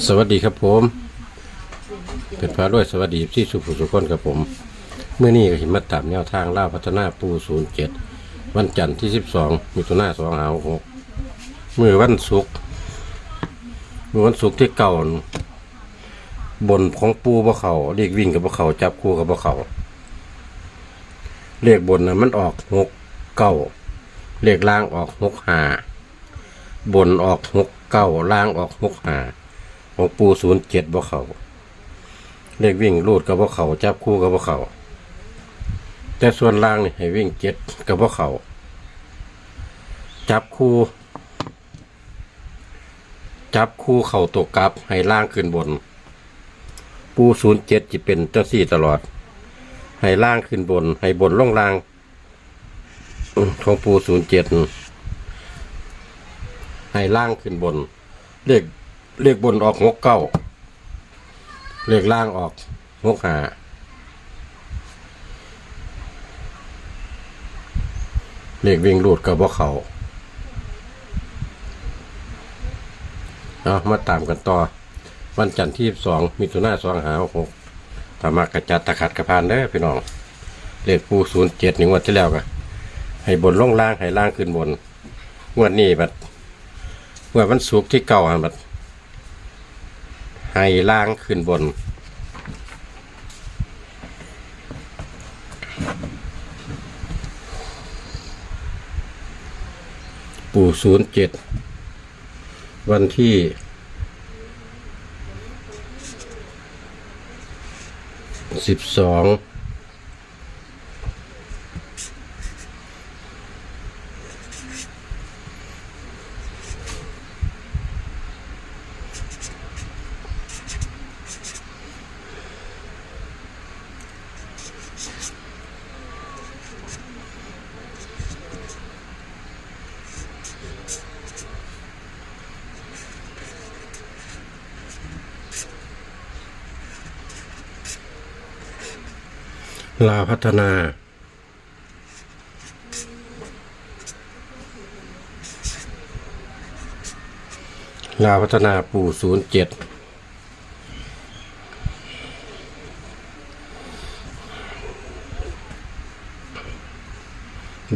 สวัสดีครับผมเป็นพระด้วยสวัสดีที่สุภุสุคนครับผมเมื่อนี้ก็เห็นมาตามแนวทางล่าพัฒนาปูศูนย์เจ็ดวันจันทร์ที่สิบสองมิถุนาสองหาหกมื่อวันศุกร์มื่อวันศุกร์ที่เก่าบนของปูบ่เขาเรียกวิ่งกับบ่เขาจับคู่กับบ่เขาเลขบนนะมันออกหกเก้าเลขล่างออกหกหาบนออกหกเก้าล่างออกหกหา ของปูศูนย์เจ็ดบ่เขาเลขวิ่งรูดกับบ่เขาจับคู่กับบ่เขาแต่ส่วนล่างนี่ให้วิ่งเจ็ดกับบ่เขาจับคู่ จับคู่เข่าตกกลับให้ล่างขึ้นบน ปูศูนย์เจ็ดจะเป็นเจ้าสี่ตลอด ให้ล่างขึ้นบน ให้บนล่องล่างของปูศูนย์เจ็ดให้ล่างขึ้นบน เลข เลขบนออกหกเก้าเลขล่างออกหกหาเลขวิ่งรูดกับว่าเขาเอามาตามกันต่อ วันจันทร์ที่สองมิถุนาสองหาหกตามากระจัดตะขัดกระพานเด้อพี่น้องเลขปูศูนย์เจ็ดหนึ่งวันที่แล้วก็ให้บนล่องล่างให้ล่างขึ้นบนงวดนี้บัดเมื่อวันศุกร์ที่เก่าอะมัน ให้ล่างขึ้นบน ปู่ศูนย์เจ็ดวันที่สิบสอง ลาพัฒนา ลาพัฒนาปู่ศูนย์เจ็ด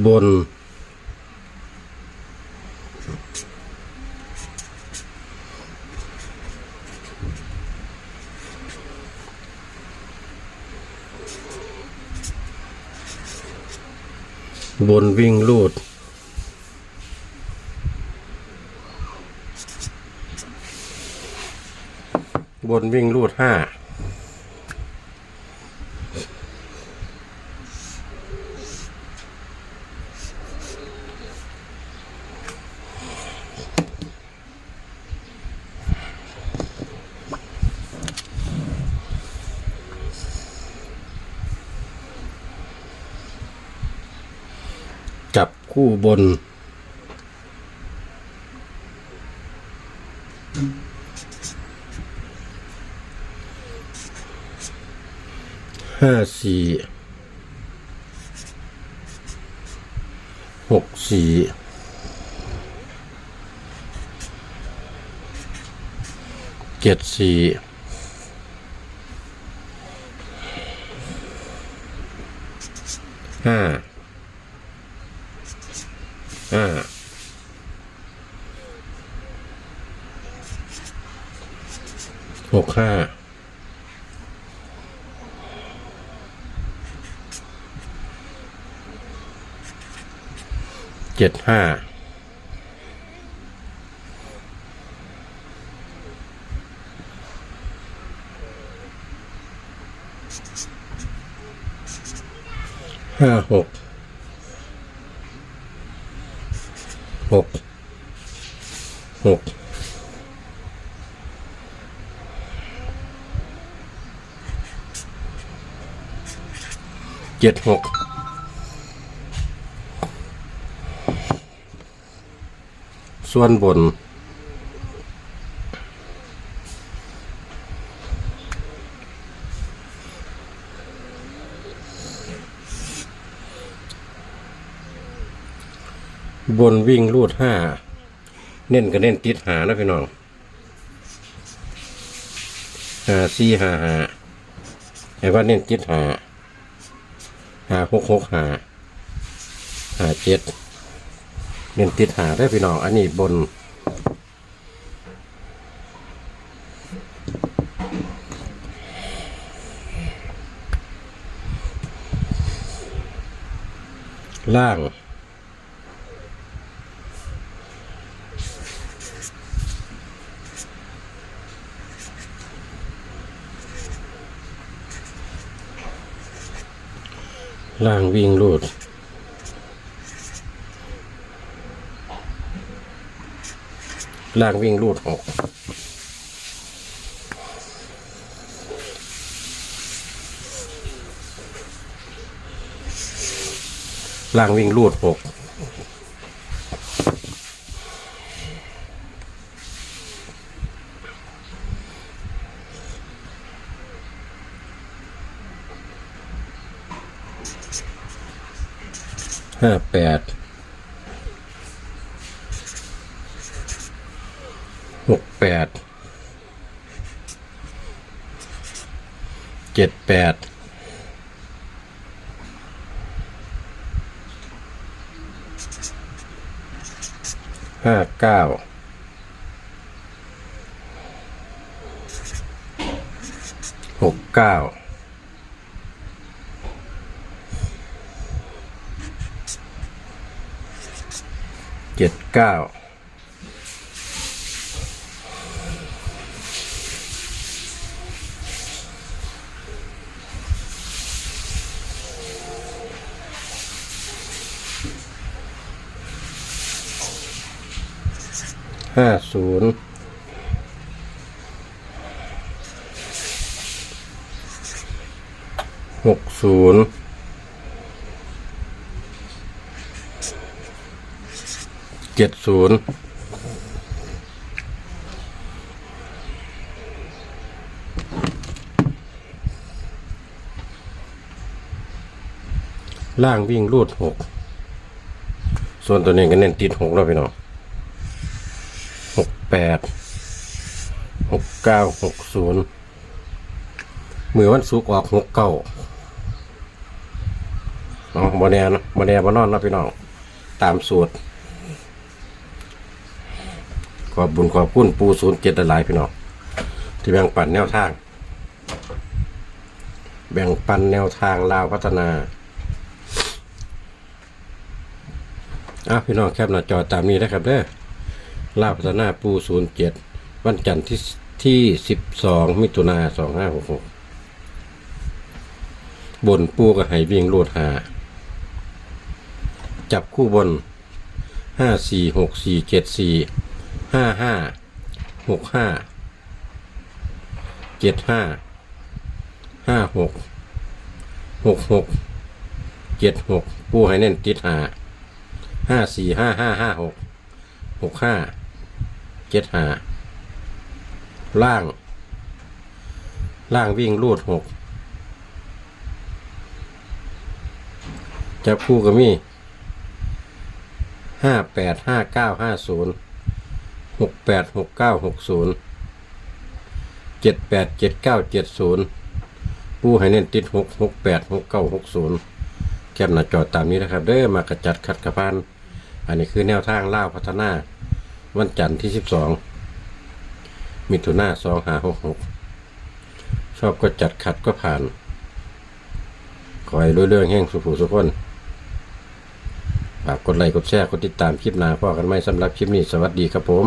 บน บนวิ่งลูด บนวิ่งลูดห้า จับ คู่บน ห้าสี่หกสี่เจ็ดสี่ห้า ห้า หกห้าเจ็ดห้า ห้าหก หก หก จ็ดหกส่วนบน บนวิ่งรูดห้าเน้นก็เน้นติดหานะพี่น้องหาสี่หาหาไอ้ว่าเน้นจิตหา หาหกหกหาหาเจ็ดเน้นติดหาได้พี่น้อง อันนี้บน ล่าง ล่างวิ่งรูดล่างวิ่งรูดออกล่างวิ่งรูดหก ห้าแปดหกแปดเจ็ดแปดห้าเก้าหกเก้า เจ็ดเก้าห้าศูนย์หกศูนย์ เจ็ดศูนย์ล่างวิ่งรูดหก ส่วนตัวนี้ก็เน้นติดหกแล้วพี่น้องหกแปด หกเก้าหกศูนย์มือวันสุกออกหกเก้าเนาะบอแนเนาะบอแนบอนอนเนาะพี่น้อง ตามสูตร ขอบบุญขอบคุณปูศูนย์เจ็ดหลายพี่น้องที่แบ่งปันแนวทาง แบ่งปันแนวทางลาวพัฒนาอะพี่น้องแคปหน้าจอตามนี้นะครับเด้อลาบพัฒนาปูศูนย์เจ็ดวันจันทร์ที่ที่สิบสองมิถุนาสองห้าหกหกบนปูกับไหวิ่งโลดหา จับคู่บนห้าสี่หกสี่เจ็ดสี่ ห้าห้าหกห้าเจ็ดห้าห้าหกหกหกเจ็ดหกปูให้เน้นติดหาห้าสี่ห้าห้าห้าหกหกห้าเจ็ดหาล่าง ล่างวิ่งรูดหกจับคู่ก็มีห้าแปดห้าเก้าห้าศูนย์ หกแปดหกเก้าหกศูนย์เจ็ดแปดเจ็ดเก้าเจ็ดศูนย์ผู้ให้เน้นติดหกหกแปดหกเก้าหกศูนย์แคบหน้าจอตามนี้นะครับ เด้อมากระจัดขัดกระพันอันนี้คือแนวทางล่าพัฒนา วันจันทร์ที่สิบสองมิถุนาสองหาหกหกชอบก็จัดขัดก็ผ่าน ขอให้รู้เรื่องแห่งสุขสุขคนฝากกดไลค์กดแชร์กดติดตามคลิปหน้าพ่อกันไหมสำหรับคลิปนี้ สวัสดีครับผม